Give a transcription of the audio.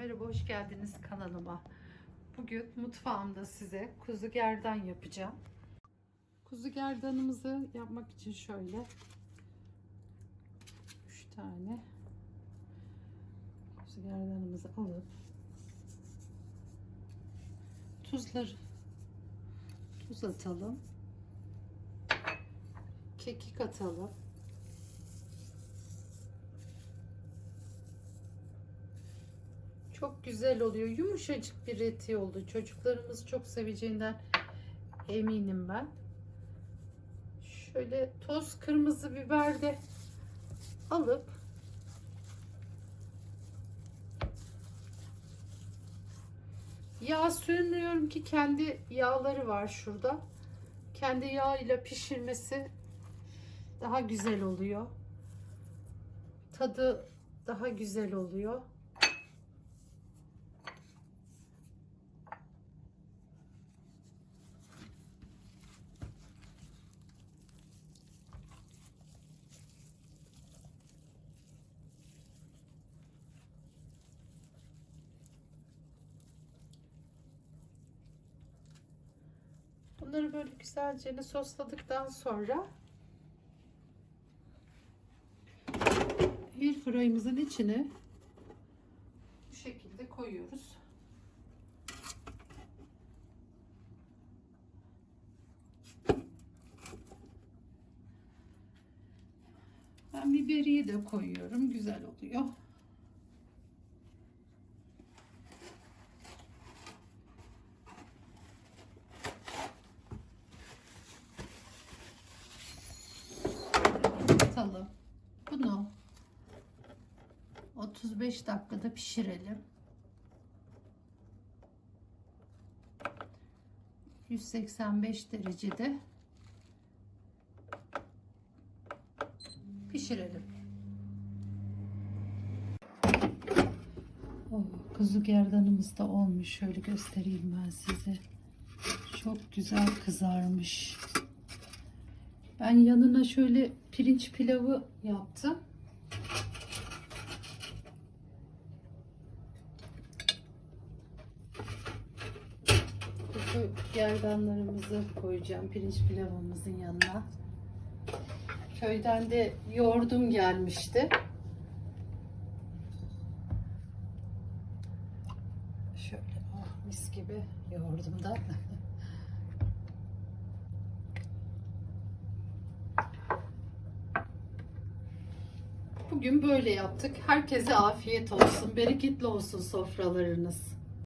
Merhaba, hoş geldiniz kanalıma. Bugün mutfağımda size kuzu gerdan yapacağım. Kuzu gerdanımızı yapmak için şöyle 3 tane kuzu gerdanımızı alıp tuzları tuz atalım. Kekik atalım. Çok güzel oluyor. Yumuşacık bir eti oldu. Çocuklarımız çok seveceğinden eminim ben. Şöyle toz kırmızı biber de alıp yağ sürmüyorum ki kendi yağları var şurada. Kendi yağ ile pişirmesi daha güzel oluyor. Tadı daha güzel oluyor. Bunları böyle güzelce sosladıktan sonra bir fırayımızın içine bu şekilde koyuyoruz. Ben biberiyi de koyuyorum. Güzel oluyor. atalım. Bunu 35 dakikada pişirelim. 185 derecede pişirelim. Oh, kuzu gerdanımız da olmuş. Şöyle göstereyim ben size. Çok güzel kızarmış. Ben yanına şöyle pirinç pilavı yaptım. Kuzu gerdanlarımızı koyacağım pirinç pilavımızın yanına. Köyden de yoğurdum gelmişti. Şöyle oh, mis gibi yoğurdum da. Bugün böyle yaptık. Herkese afiyet olsun. Bereketli olsun sofralarınız.